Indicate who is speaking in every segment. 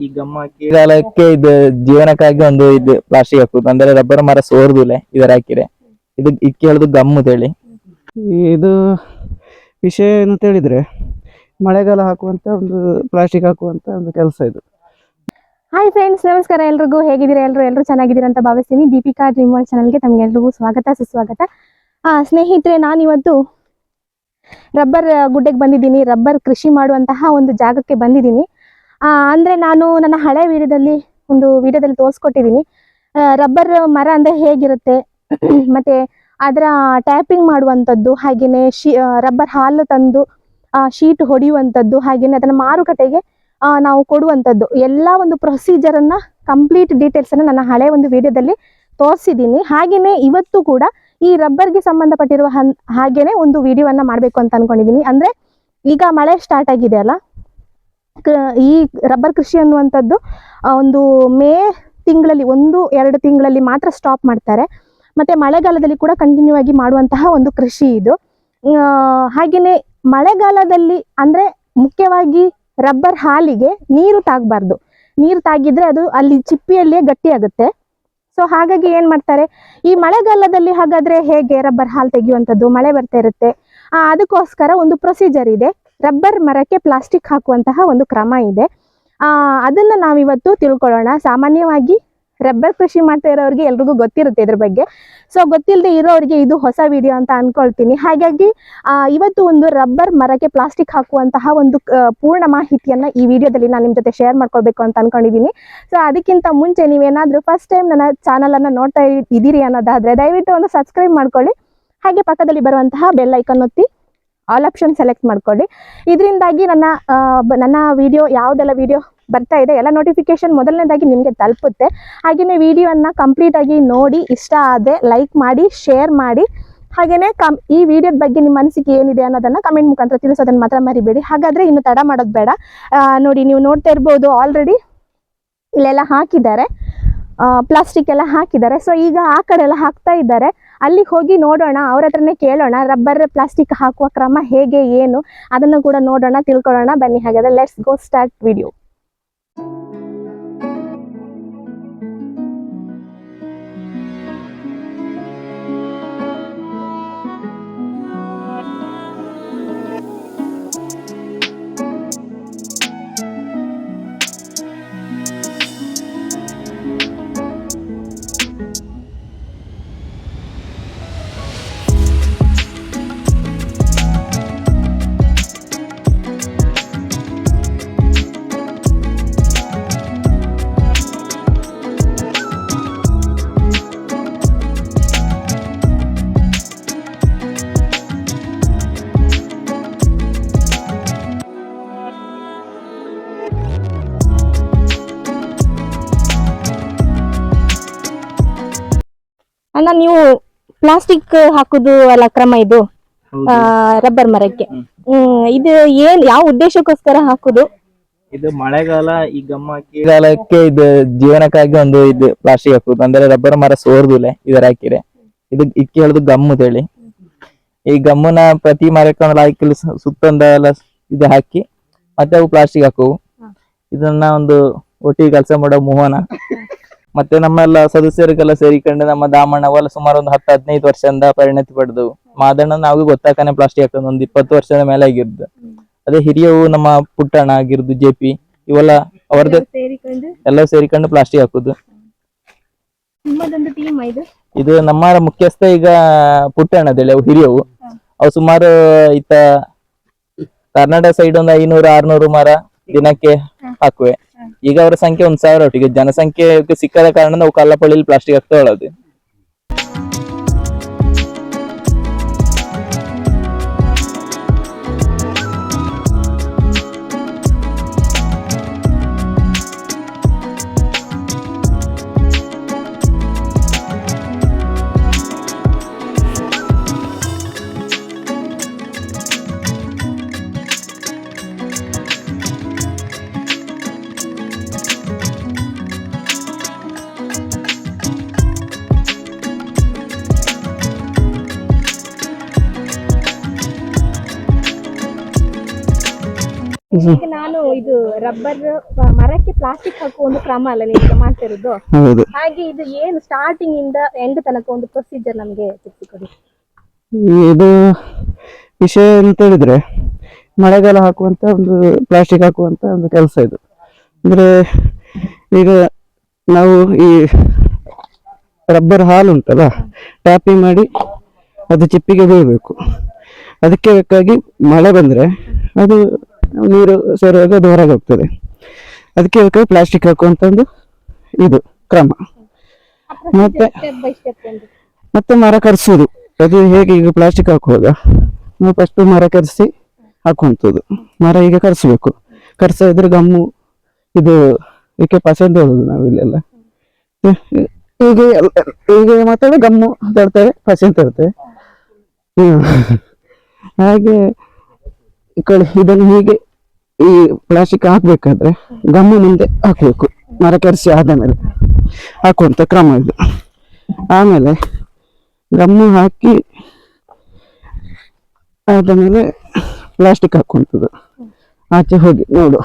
Speaker 1: ಈ ಗಮ್ಮ ಹಾಕಿ ಕಾಲಕ್ಕೆ ಇದು ಜೀವನಕ್ಕಾಗಿ ಒಂದು ಇದು ಪ್ಲಾಸ್ಟಿಕ್ ಹಾಕುದು. ಅಂದ್ರೆ ರಬ್ಬರ್ ಮರ ಸೋರ್ದುಲೆ ಇದರ ಹಾಕಿದ್ರೆ. ಇದು ಇದು ಕೇಳುದು ಗಮ್ ಹೇಳಿ.
Speaker 2: ಇದು ವಿಷಯ ಅಂತ ಹೇಳಿದ್ರೆ ಮಳೆಗಾಲ ಹಾಕುವಂತ ಒಂದು ಪ್ಲಾಸ್ಟಿಕ್ ಹಾಕುವಂತ ಒಂದು ಕೆಲಸ ಇದು.
Speaker 3: ಹಾಯ್ ಫ್ರೆಂಡ್ಸ್ ನಮಸ್ಕಾರ. ಎಲ್ರಿಗೂ ಹೇಗಿದ್ದೀರಾ? ಎಲ್ಲರೂ ಎಲ್ಲರೂ ಚೆನ್ನಾಗಿದ್ದೀರಾ ಅಂತ ಭಾವಿಸ್ತೀನಿ. ದೀಪಿಕಾ ಡ್ರೀಮ್ ವರ್ಲ್ಡ್ ಚಾನಲ್ಗೆ ತಮಗೆಲ್ರಿಗೂ ಸ್ವಾಗತ ಸುಸ್ವಾಗತ. ಆ, ಸ್ನೇಹಿತರೆ ನಾನಿವತ್ತು ರಬ್ಬರ್ ಗುಡ್ಡೆಗೆ ಬಂದಿದ್ದೀನಿ. ರಬ್ಬರ್ ಕೃಷಿ ಮಾಡುವಂತಹ ಒಂದು ಜಾಗಕ್ಕೆ ಬಂದಿದ್ದೀನಿ. ಅಂದ್ರೆ ನಾನು ನನ್ನ ಹಳೆ ವಿಡಿಯೋದಲ್ಲಿ ಒಂದು ವಿಡಿಯೋದಲ್ಲಿ ತೋರಿಸ್ಕೊಟ್ಟಿದ್ದೀನಿ. ರಬ್ಬರ್ ಮರ ಅಂದ್ರೆ ಹೇಗಿರುತ್ತೆ? ಮತ್ತೆ ಅದರ ಟ್ಯಾಪಿಂಗ್ ಮಾಡುವಂಥದ್ದು ಹಾಗೆಯೇ ಶೀ ರಬ್ಬರ್ ಹಾಲು ತಂದು ಶೀಟ್ ಹೊಡೆಯುವಂಥದ್ದು ಹಾಗೆಯೇ ಅದನ್ನು ಮಾರುಕಟ್ಟೆಗೆ ಆ, ನಾವು ಕೊಡುವಂಥದ್ದು. ಎಲ್ಲ ಒಂದು ಪ್ರೊಸೀಜರ್ ಅನ್ನ ಕಂಪ್ಲೀಟ್ ಡೀಟೇಲ್ಸ್ ಅನ್ನ ನನ್ನ ಹಳೆ ಒಂದು ವಿಡಿಯೋದಲ್ಲಿ ತೋರಿಸಿದ್ದೀನಿ. ಹಾಗೇನೆ ಇವತ್ತು ಕೂಡ ಈ ರಬ್ಬರ್ಗೆ ಸಂಬಂಧಪಟ್ಟಿರುವ ಹನ್ ಹಾಗೇನೆ ಒಂದು ವಿಡಿಯೋವನ್ನ ಮಾಡಬೇಕು ಅಂತ ಅನ್ಕೊಂಡಿದ್ದೀನಿ. ಅಂದ್ರೆ ಈಗ ಮಳೆ ಸ್ಟಾರ್ಟ್ ಆಗಿದೆ ಅಲ್ಲ? ಈ ರಬ್ಬರ್ ಕೃಷಿ ಅನ್ನುವಂಥದ್ದು ಒಂದು ಮೇ ತಿಂಗಳಲ್ಲಿ, ಒಂದು, ಎರಡು ತಿಂಗಳಲ್ಲಿ ಮಾತ್ರ ಸ್ಟಾಪ್ ಮಾಡ್ತಾರೆ. ಮತ್ತೆ ಮಳೆಗಾಲದಲ್ಲಿ ಕೂಡ ಕಂಟಿನ್ಯೂ ಆಗಿ ಮಾಡುವಂತಹ ಒಂದು ಕೃಷಿ ಇದು. ಹಾಗೆಯೇ ಮಳೆಗಾಲದಲ್ಲಿ ಅಂದ್ರೆ ಮುಖ್ಯವಾಗಿ ರಬ್ಬರ್ ಹಾಲಿಗೆ ನೀರು ತಾಗಬಾರ್ದು. ನೀರು ತಾಗಿದ್ರೆ ಅದು ಅಲ್ಲಿ ಚಿಪ್ಪಿಯಲ್ಲೇ ಗಟ್ಟಿಯಾಗುತ್ತೆ. ಸೊ ಹಾಗಾಗಿ ಏನು ಮಾಡ್ತಾರೆ? ಈ ಮಳೆಗಾಲದಲ್ಲಿ ಹಾಗಾದ್ರೆ ಹೇಗೆ ರಬ್ಬರ್ ಹಾಲು ತೆಗೆಯುವಂಥದ್ದು? ಮಳೆ ಬರ್ತಾ ಇರುತ್ತೆ. ಅದಕ್ಕೋಸ್ಕರ ಒಂದು ಪ್ರೊಸೀಜರ್ ಇದೆ. ರಬ್ಬರ್ ಮರಕ್ಕೆ ಪ್ಲಾಸ್ಟಿಕ್ ಹಾಕುವಂತಹ ಒಂದು ಕ್ರಮ ಇದೆ. ಅದನ್ನ ನಾವಿವತ್ತು ತಿಳ್ಕೊಳ್ಳೋಣ. ಸಾಮಾನ್ಯವಾಗಿ ರಬ್ಬರ್ ಕೃಷಿ ಮಾಡ್ತಾ ಇರೋರಿಗೆ ಎಲ್ರಿಗೂ ಗೊತ್ತಿರುತ್ತೆ ಇದ್ರ ಬಗ್ಗೆ. ಸೊ ಗೊತ್ತಿಲ್ಲದೆ ಇರೋರಿಗೆ ಇದು ಹೊಸ ವಿಡಿಯೋ ಅಂತ ಅನ್ಕೊಳ್ತೀನಿ. ಹಾಗಾಗಿ ಇವತ್ತು ಒಂದು ರಬ್ಬರ್ ಮರಕ್ಕೆ ಪ್ಲಾಸ್ಟಿಕ್ ಹಾಕುವಂತಹ ಒಂದು ಪೂರ್ಣ ಮಾಹಿತಿಯನ್ನ ಈ ವಿಡಿಯೋದಲ್ಲಿ ನಾನು ನಿಮ್ಮ ಜೊತೆ ಶೇರ್ ಮಾಡ್ಕೊಳ್ಬೇಕು ಅಂತ ಅನ್ಕೊಂಡಿದ್ದೀನಿ ಸೊ ಅದಕ್ಕಿಂತ ಮುಂಚೆ ನೀವೇನಾದ್ರೂ ಫಸ್ಟ್ ಟೈಮ್ ನನ್ನ ಚಾನಲ್ ಅನ್ನ ನೋಡ್ತಾ ಇದ್ದೀರಿ ಅನ್ನೋದಾದ್ರೆ ದಯವಿಟ್ಟು ಒಂದು ಸಬ್ಸ್ಕ್ರೈಬ್ ಮಾಡ್ಕೊಳ್ಳಿ. ಹಾಗೆ ಪಕ್ಕದಲ್ಲಿ ಬರುವಂತಹ ಬೆಲ್ ಐಕನ್ ಒತ್ತಿ. ಆಲ್ ಆಪ್ಷನ್ ಸೆಲೆಕ್ಟ್ ಮಾಡ್ಕೊಳ್ಳಿ. ಇದರಿಂದಾಗಿ ನನ್ನ ನನ್ನ ವಿಡಿಯೋ ಯಾವುದೆಲ್ಲ ವಿಡಿಯೋ ಬರ್ತಾ ಇದೆ, ಎಲ್ಲ ನೋಟಿಫಿಕೇಶನ್ ಮೊದಲನೇದಾಗಿ ನಿಮಗೆ ತಲುಪುತ್ತೆ. ಹಾಗೆಯೇ ವಿಡಿಯೋನ ಕಂಪ್ಲೀಟ್ ಆಗಿ ನೋಡಿ, ಇಷ್ಟ ಆದರೆ ಲೈಕ್ ಮಾಡಿ ಶೇರ್ ಮಾಡಿ. ಹಾಗೆಯೇ ಕಮ್, ಈ ವಿಡಿಯೋದ ಬಗ್ಗೆ ನಿಮ್ಮ ಮನಸ್ಸಿಗೆ ಏನಿದೆ ಅನ್ನೋದನ್ನು ಕಮೆಂಟ್ ಮುಖಾಂತರ ತಿಳಿಸೋದನ್ನು ಮಾತ್ರ ಮರಿಬೇಡಿ. ಹಾಗಾದರೆ ಇನ್ನು ತಡ ಮಾಡೋದು ಬೇಡ. ನೋಡಿ, ನೀವು ನೋಡ್ತಾ ಇರ್ಬೋದು ಆಲ್ರೆಡಿ ಇಲ್ಲೆಲ್ಲ ಹಾಕಿದ್ದಾರೆ. ಪ್ಲಾಸ್ಟಿಕ್ ಎಲ್ಲ ಹಾಕಿದ್ದಾರೆ. ಸೊ ಈಗ ಆ ಕಡೆ ಎಲ್ಲ ಹಾಕ್ತಾ ಇದ್ದಾರೆ. ಅಲ್ಲಿಗೆ ಹೋಗಿ ನೋಡೋಣ, ಅವ್ರ ಹತ್ರನೇ ಕೇಳೋಣ ರಬ್ಬರ್ ಪ್ಲಾಸ್ಟಿಕ್ ಹಾಕುವ ಕ್ರಮ ಹೇಗೆ, ಏನು, ಅದನ್ನು ಕೂಡ ನೋಡೋಣ, ತಿಳ್ಕೊಳ್ಳೋಣ. ಬನ್ನಿ ಹಾಗಾದ್ರೆ ಲೆಟ್ಸ್ ಗೋ ಸ್ಟಾರ್ಟ್ ವಿಡಿಯೋ ನೀವು ಪ್ಲಾಸ್ಟಿಕ್ ಹಾಕುದು ಅಲ್ಲ ಕ್ರಮ ಇದು. ರಬ್ಬರ್ ಮರಕ್ಕೆ.
Speaker 1: ಹ್ಮ್.
Speaker 3: ಇದು ಏನ್ ಯಾವ ಉದ್ದೇಶಕ್ಕೋಸ್ಕರ ಹಾಕುದು?
Speaker 1: ಇದು ಮಳೆಗಾಲ ಈ ಗಮ್ಮ ಹಾಕಿ ಕಾಲಕ್ಕೆ ಇದು ಜೀವನಕ್ಕಾಗಿ ಒಂದು ಇದು ಪ್ಲಾಸ್ಟಿಕ್ ಹಾಕುದು. ಅಂದ್ರೆ ರಬ್ಬರ್ ಮರ ಸೋರ್ದುಲೆ ಇದರ ಹಾಕಿದ್ರೆ. ಇದು ಇಕ್ಕಿ ಹೇಳುದು ಗಮ್ ಹೇಳಿ. ಈ ಗಮ್ಮನ ಪ್ರತಿ ಮರಕ್ಕೆ ಒಂದು ಹಾಕಿ ಸುತ್ತೊಂದೆಲ್ಲ ಇದು ಹಾಕಿ ಮತ್ತೆ ಅವು ಪ್ಲಾಸ್ಟಿಕ್ ಹಾಕುವು. ಇದನ್ನ ಒಂದು ಒಟ್ಟಿಗೆ ಕೆಲಸ ಮಾಡೋ ಮೋಹನ ಮತ್ತೆ ನಮ್ಮೆಲ್ಲ ಸದಸ್ಯರಿಗೆಲ್ಲ ಸೇರಿಕೊಂಡು ನಮ್ಮ ದಾಮಣ್ಣ ಅವೆಲ್ಲ ಸುಮಾರು ಒಂದು ಹತ್ತು ಹದಿನೈದು ವರ್ಷದಿಂದ ಪರಿಣತಿ ಪಡೆದು ಮಾದಣ್ಣ ನಾವು ಗೊತ್ತಾಕನೆ ಪ್ಲಾಸ್ಟಿಕ್ ಹಾಕೋದು ಒಂದು ಇಪ್ಪತ್ತು ವರ್ಷದ ಮೇಲೆ ಆಗಿರ್ದು. ಅದೇ ಹಿರಿಯವು ನಮ್ಮ ಪುಟ್ಟಣ್ಣ ಆಗಿರ್ದು ಜೆ ಪಿ. ಇವೆಲ್ಲ ಅವ್ರದ್ದು ಎಲ್ಲ ಸೇರಿಕೊಂಡು ಪ್ಲಾಸ್ಟಿಕ್ ಹಾಕುದು.
Speaker 3: ಇದು?
Speaker 1: ನಮ್ಮ ಮುಖ್ಯಸ್ಥ ಈಗ ಪುಟ್ಟಣ್ಣ ಅದೇ ಅವು ಹಿರಿಯವು. ಅವು ಸುಮಾರು ಇತ್ತ ಕರ್ನಾಟಕ ಸೈಡ್ ಒಂದು ಐನೂರು ಆರ್ನೂರು ಮರ ದಿನಕ್ಕೆ ಹಾಕುವೆ. ಈಗ ಅವರ ಸಂಖ್ಯೆ ಒಂದ್ ಸಾವಿರ ಒಟ್ಟಿಗೆ. ಜನಸಂಖ್ಯೆ ಸಿಕ್ಕದ ಕಾರಣ ನಾವು ಕಲ್ಲಪಳ್ಳಿಲಿ ಪ್ಲಾಸ್ಟಿಕ್ ಹಾಕ್ತಾ ಹೇಳೋದು
Speaker 3: ಈಗ ನಾನು ಇದು ರಬ್ಬರ್ ಮರಕ್ಕೆ ಪ್ಲಾಸ್ಟಿಕ್ ಹಾಕುವ ಒಂದು ಕ್ರಮ ಅಲ್ಲ ನೀವು ಮಾಡ್ತಿರೋದು.
Speaker 2: ಹೌದು.
Speaker 3: ಹಾಗೆ ಇದು ಏನು ಸ್ಟಾರ್ಟಿಂಗ್ ಇಂದ ಎಂಡ್ ತನಕ ಒಂದು ಪ್ರೊಸೀಜರ್ ನಮಗೆ ತಿಳಿಸಿಕೊಡಿ.
Speaker 2: ಇದು ವಿಷಯ ಅಂತ ಹೇಳಿದ್ರೆ ಮಳೆಗಾಲ ಹಾಕುವಂತ ಒಂದು ಪ್ಲಾಸ್ಟಿಕ್ ಹಾಕುವಂತ ಒಂದು ಕೆಲಸ ಇದು. ಅಂದ್ರೆ ಈಗ ನಾವು ಈ ರಬ್ಬರ್ ಹಾಲು ಉಂಟಲ್ಲ ಟ್ಯಾಪಿಂಗ್ ಮಾಡಿ ಅದು ಚಿಪ್ಪಿಗೆ ಬೀಳಬೇಕು ಅದಕ್ಕೆ ಬೇಕಾಗಿ ಮಳೆ ಬಂದ್ರೆ ಅದು ನೀರು ಸೇರುವಾಗ ಅದು ಹೊರಗೆ ಹೋಗ್ತದೆ. ಅದಕ್ಕೆ ಅದಕ್ಕೆ ಪ್ಲಾಸ್ಟಿಕ್ ಹಾಕುವಂತ ಒಂದು ಇದು ಕ್ರಮ. ಮತ್ತೆ ಮತ್ತೆ ಮರ ಕರೆಸೋದು. ಅದು ಹೇಗೆ ಈಗ ಪ್ಲಾಸ್ಟಿಕ್ ಹಾಕುವಾಗ? ನಾವು ಫಸ್ಟ್ ಮರ ಕರೆಸಿ ಹಾಕುವಂಥದ್ದು ಮರ ಈಗ ಕರೆಸಬೇಕು. ಕರೆಸಿದ್ರೆ ಇದ್ರೆ ಗಮ್ಮು. ಇದು ಇದಕ್ಕೆ ಪಸಂದ್ ನಾವು ನಾವಿಲ್ಲೆಲ್ಲ ಈಗ ಈಗ ಮಾತಾಡ ಗಮ್ಮು ತರ್ತೇವೆ ಪಸಂದ್ ತರ್ತೇವೆ ಹಾಗೆ ಇದನ್ನು ಹೀಗೆ ಈ ಪ್ಲಾಸ್ಟಿಕ್ ಹಾಕ್ಬೇಕಾದ್ರೆ ಗಮ್ಮು ಮುಂದೆ ಹಾಕ್ಬೇಕು. ಮರ ಕೆರೆಸಿ ಆದ ಮೇಲೆ ಹಾಕುವಂಥ ಕ್ರಮ ಇದು. ಆಮೇಲೆ ಗಮ್ಮು ಹಾಕಿ ಆದ ಮೇಲೆ ಪ್ಲಾಸ್ಟಿಕ್ ಹಾಕುವಂಥದ್ದು. ಆಚೆ ಹೋಗಿ ನೋಡು.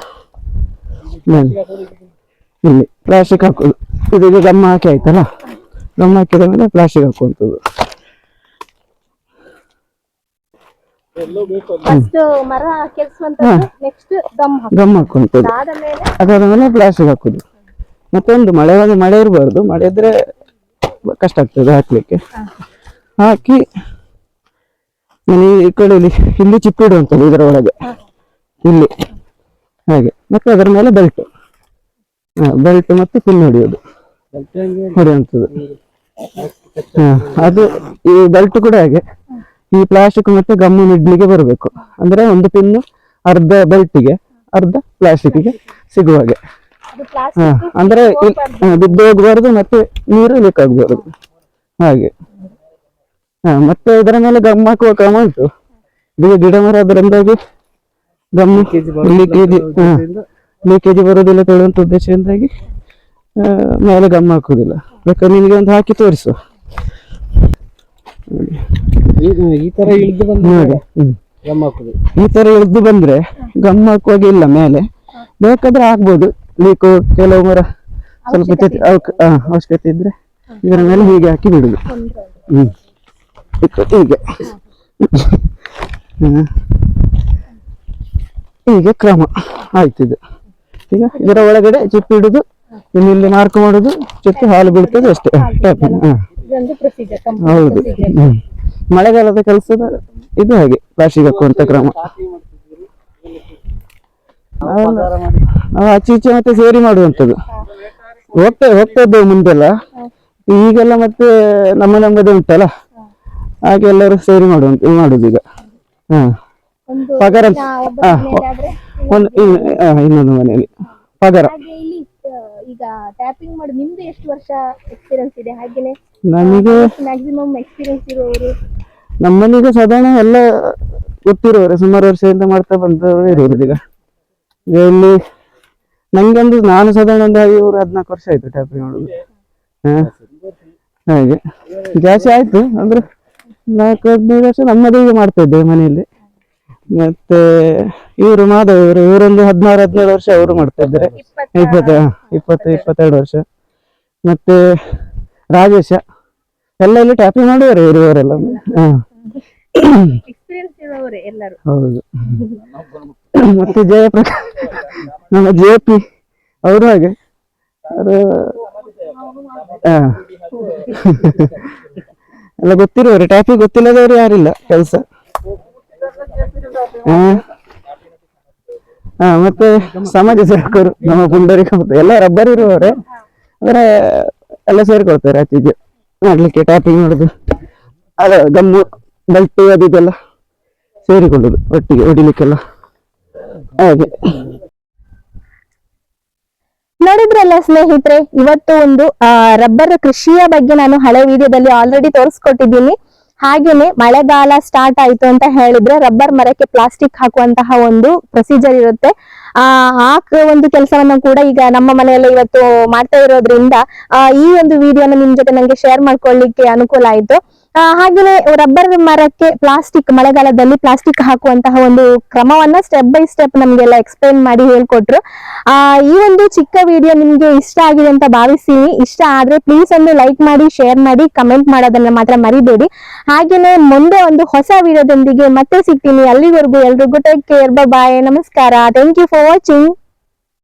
Speaker 2: ಇಲ್ಲಿ ಪ್ಲಾಸ್ಟಿಕ್ ಹಾಕೋದು. ಇದೀಗ ಗಮ್ಮ ಹಾಕಿ ಆಯ್ತಲ್ಲ? ಗಮ್ಮ ಹಾಕಿದ ಮೇಲೆ ಪ್ಲಾಸ್ಟಿಕ್ ಹಾಕುವಂಥದ್ದು.
Speaker 3: ಫಸ್ಟ್ ಮರ ಕೆಲ್ಸುವಂತದ್ದು ನೆಕ್ಸ್ಟ್ ಗಮ್ ಅದಾದ ಮೇಲೆ
Speaker 2: ಅದಾದ ಮೇಲೆ ಪ್ಲಾಸ್ಟಿಕ್ ಹಾಕೋದು. ಮತ್ತೊಂದು ಮಳೆ ಒಂದು ಮಳೆ ಇರಬಾರ್ದು. ಮಳೆ ಇದ್ರೆ ಕಷ್ಟ ಆಗ್ತದೆ ಹಾಕ್ಲಿಕ್ಕೆ. ಹಾಕಿ ಮನೆ ಈ ಕಡೆ ಇಲ್ಲಿ ಇಲ್ಲಿ ಚಿಪ್ಪು ಇಡುವಂಥದ್ದು ಇದರ ಒಳಗೆ ಇಲ್ಲಿ. ಹಾಗೆ. ಮತ್ತೆ ಅದರ ಮೇಲೆ ಬೆಲ್ಟ್ ಬೆಲ್ಟ್ ಮತ್ತೆ ಪಿನ್ ಹೊಡೆಯೋದು. ಹೊಡೆಯುವಂಥದ್ದು. ಹಾ, ಅದು ಈ ಬೆಲ್ಟ್ ಕೂಡ ಹಾಗೆ. ಈ ಪ್ಲಾಸ್ಟಿಕ್ ಮತ್ತೆ ಗಮ್ಮು ಮಿಡ್ಲಿಗೆ ಬರಬೇಕು. ಅಂದ್ರೆ ಒಂದು ಪಿನ್ ಅರ್ಧ ಬೆಲ್ಟಿಗೆ ಅರ್ಧ ಪ್ಲಾಸ್ಟಿಕ್ಗೆ ಸಿಗುವ ಹಾಗೆ.
Speaker 3: ಅದು
Speaker 2: ಹಾ,
Speaker 3: ಪ್ಲಾಸ್ಟಿಕ್
Speaker 2: ಅಂದ್ರೆ ಬಿದ್ದು ಹೋಗ್ಬಾರ್ದು ಮತ್ತೆ ನೀರು ಲೀಕ್ ಆಗ್ಬಾರ್ದು ಹಾಗೆ. ಹಾ ಮತ್ತೆ ಇದರ ಮೇಲೆ ಗಮ್ ಹಾಕುವ ಕ್ರಮ ಉಂಟು. ಈಗ ಗಿಡ ಮರ ಅದರಿಂದಾಗಿ ಗಮ್ ಲೀಕೇಜ್ ಲೀಕೇಜ್ ಬರೋದಿಲ್ಲ ತೊಳೆಯುವಂತ ಉದ್ದೇಶದಿಂದಾಗಿ ಆ, ಮೇಲೆ ಗಮ್ ಹಾಕುದಿಲ್ಲ ಬೇಕಾದ್ರೆ ನಿನಗೆ ಒಂದು ಹಾಕಿ ತೋರಿಸುವ.
Speaker 1: ಈ ತರ ಇಳಿದು ಬಂದು
Speaker 2: ನೋಡಿ.
Speaker 1: ಗಮ್ ಹಾಕುದು.
Speaker 2: ಈ ತರ ಇಳಿದು ಬಂದ್ರೆ ಗಮ್ ಹಾಕುವಾಗ ಇಲ್ಲ ಮೇಲೆ. ಬೇಕಾದ್ರೆ ಹಾಕ್ಬೋದು. ಲೀಕು ಕೆಲವು ಮರ ಸ್ವಲ್ಪ ಅವಶ್ಯಕತೆ ಇದ್ರೆ ಇದರ ಮೇಲೆ ಹೀಗೆ ಹಾಕಿ ಬಿಡುದು. ಹ್ಮ್. ಹೀಗೆ. ಹೀಗೆ ಕ್ರಮ. ಆಯ್ತು ಇದು. ಈಗ ಇದರ ಒಳಗಡೆ ಚಿಪ್ಪು ಇಡುದು ಇಲ್ಲಿ ಇಲ್ಲಿ ಮಾರ್ಕ್ ಮಾಡುದು ಚಿಪ್ಪು ಹಾಲು ಬೀಳ್ತದೆ ಅಷ್ಟೇ. ಹೌದು. ಹ್ಮ್. ಮಳೆಗಾಲದ ಕೆಲಸದ ಇದು ಹಾಗೆ ಪ್ಲಾಸ್ಟಿಕ್ ಹಾಕುವಂತ ಕ್ರಮ. ಆಚೆ ಈಚೆ ಮತ್ತೆ ಸೇರಿ ಮಾಡುವಂಥದ್ದು. ಹೋಗ್ತಾ ಹೋಗ್ತಾ ಇದ್ದೇವೆ ಮುಂದೆಲ್ಲ. ಈಗೆಲ್ಲ ಮತ್ತೆ ನಮ್ಮ ನಮ್ಮದೇ ಉಂಟಲ್ಲ? ಹಾಗೆ ಎಲ್ಲರೂ ಸೇರಿ ಮಾಡುವಂತ ಮಾಡುದು ಈಗ. ಹಾ. ಪಗಾರ ಒಂದು ಇನ್ನೊಂದು ಮನೆಯಲ್ಲಿ. ಪಗಾರ.
Speaker 3: ಈಗ ಟ್ಯಾಪಿಂಗ್ ಮಾಡಿ ನಿಮ್ದು ಎಷ್ಟು ವರ್ಷ ಎಕ್ಸ್ಪೀರಿಯನ್ಸ್ ಇದೆ ಹಾಗೇನೆ?
Speaker 2: ನಮಗೆ
Speaker 3: ಮ್ಯಾಕ್ಸಿಮಮ್ ಎಕ್ಸ್ಪೀರಿಯನ್ಸ್ ಇರುವವರು?
Speaker 2: ನಮ್ಮನೀಗ ಸಾಧಾರಣ ಎಲ್ಲ ಗೊತ್ತಿರೋರು ಸುಮಾರು ವರ್ಷದಿಂದ ಮಾಡ್ತಾ ಬಂದವರು ಇರೋರು ಈಗ. ಇಲ್ಲಿ ನಂಗೆ ಅಂದ್ರೆ ನಾನು ಸಾಧಾರಣ ಒಂದು ಐವರು ಹದಿನಾಲ್ಕು ವರ್ಷ ಆಯ್ತು ಟ್ಯಾಪಿಂಗ್ ಮಾಡೋದು. ಹಾಗೆ. ಜಾಸ್ತಿ ಆಯ್ತು ಅಂದ್ರೆ ನಾಲ್ಕು ಹದಿನೈದು ವರ್ಷ ನಮ್ಮದೇ ಈಗ ಮಾಡ್ತಾ ಇದ್ದೇವೆ ಮನೆಯಲ್ಲಿ. ಮತ್ತೆ ಇವರು ಮಾಧವ್ ಇವರು ಇವರೊಂದು ಹದಿನಾರು ಹದಿನೇಳು ವರ್ಷ ಅವರು ಮಾಡ್ತಾ ಇದ್ದಾರೆ.
Speaker 3: ಇಪ್ಪತ್ತ
Speaker 2: ಇಪ್ಪತ್ತ ಇಪ್ಪತ್ತು ಇಪ್ಪತ್ತೆರಡು. ವರ್ಷ. ಮತ್ತೆ ರಾಜೇಶ ಎಲ್ಲ ಇಲ್ಲಿ ಟ್ಯಾಪಿ ಮಾಡುವರು ಇರುವವರೆಲ್ಲ ಹಾ. ಹೌದು. ಮತ್ತೆ ಜಯಪ್ರಕಾಶ್ ನಮ್ಮ ಜೆ ಪಿ ಅವರು ಹಾಗೆ? ಎಲ್ಲ ಗೊತ್ತಿರುವವರು ಟ್ಯಾಪಿ ಗೊತ್ತಿಲ್ಲದವರು ಯಾರಿಲ್ಲ ಕೆಲಸ. ಹಾ, ಮತ್ತೆ ಸಮಾಜ ಸೇವಕರು, ನಮ್ಮ ಪುಂಡರಿಕ ಎಲ್ಲ ರಬ್ಬರ್ ಇರುವವರೇ, ಅಂದ್ರೆ ಎಲ್ಲ ಸೇರ್ಕೊಳ್ತಾರೆ ಆಚೆಗೆ. ಮಾಡ್ಲಿಕ್ಕೆ ಟ್ಯಾಪಿಂಗ್ ಮಾಡುದು ಅದ ಗಮ್ಮು, ಬೆಲ್ಟ್ ಅದು ಇದೆಲ್ಲ ಸೇರಿಕೊಳ್ಳುದು ಒಟ್ಟಿಗೆ, ಹೊಡಿಲಿಕ್ಕೆಲ್ಲ. ಹಾಗೆ.
Speaker 3: ನೋಡಿದ್ರಲ್ಲ ಸ್ನೇಹಿತರೆ, ಇವತ್ತು ಒಂದು ರಬ್ಬರ್ ಕೃಷಿಯ ಬಗ್ಗೆ ನಾನು ಹಳೆ ವಿಡಿಯೋದಲ್ಲಿ ಆಲ್ರೆಡಿ ತೋರಿಸ್ಕೊಟ್ಟಿದ್ದೀನಿ. ಹಾಗೇನೆ ಮಳೆಗಾಲ ಸ್ಟಾರ್ಟ್ ಆಯ್ತು ಅಂತ ಹೇಳಿದ್ರೆ ರಬ್ಬರ್ ಮರಕ್ಕೆ ಪ್ಲಾಸ್ಟಿಕ್ ಹಾಕುವಂತಹ ಒಂದು ಪ್ರೊಸೀಜರ್ ಇರುತ್ತೆ. ಆ ಆ ಒಂದು ಕೆಲಸವನ್ನ ಕೂಡ ಈಗ ನಮ್ಮ ಮನೆಯಲ್ಲ ಇವತ್ತು ಮಾಡ್ತಾ ಇರೋದ್ರಿಂದ ಈ ಒಂದು ವಿಡಿಯೋನ ನಿಮ್ ಜೊತೆ ನಂಗೆ ಶೇರ್ ಮಾಡ್ಕೊಳ್ಳಿಕ್ಕೆ ಅನುಕೂಲ ಆಯ್ತು. ಆ, ಹಾಗೇನೆ ರಬ್ಬರ್ ಮರಕ್ಕೆ ಪ್ಲಾಸ್ಟಿಕ್ ಮಳೆಗಾಲದಲ್ಲಿ ಪ್ಲಾಸ್ಟಿಕ್ ಹಾಕುವಂತಹ ಒಂದು ಕ್ರಮವನ್ನ ಸ್ಟೆಪ್ ಬೈ ಸ್ಟೆಪ್ ನಮ್ಗೆಲ್ಲ ಎಕ್ಸ್ಪ್ಲೈನ್ ಮಾಡಿ ಹೇಳ್ಕೊಟ್ರು. ಆ ಈ ಒಂದು ಚಿಕ್ಕ ವಿಡಿಯೋ ನಿಮ್ಗೆ ಇಷ್ಟ ಆಗಿದೆ ಅಂತ ಭಾವಿಸ್ತೀನಿ. ಇಷ್ಟ ಆದ್ರೆ ಪ್ಲೀಸ್ ಒಂದು ಲೈಕ್ ಮಾಡಿ ಶೇರ್ ಮಾಡಿ ಕಮೆಂಟ್ ಮಾಡೋದನ್ನ ಮಾತ್ರ ಮರಿಬೇಡಿ. ಹಾಗೇನೆ ಮುಂದೆ ಒಂದು ಹೊಸ ವಿಡಿಯೋದೊಂದಿಗೆ ಮತ್ತೆ ಸಿಗ್ತೀನಿ. ಅಲ್ಲಿವರೆಗೂ ಎಲ್ರಿಗೂ ಟೇಕ್ ಕೇರ್ ಬಾಯ್ ನಮಸ್ಕಾರ. Thank you for Baju.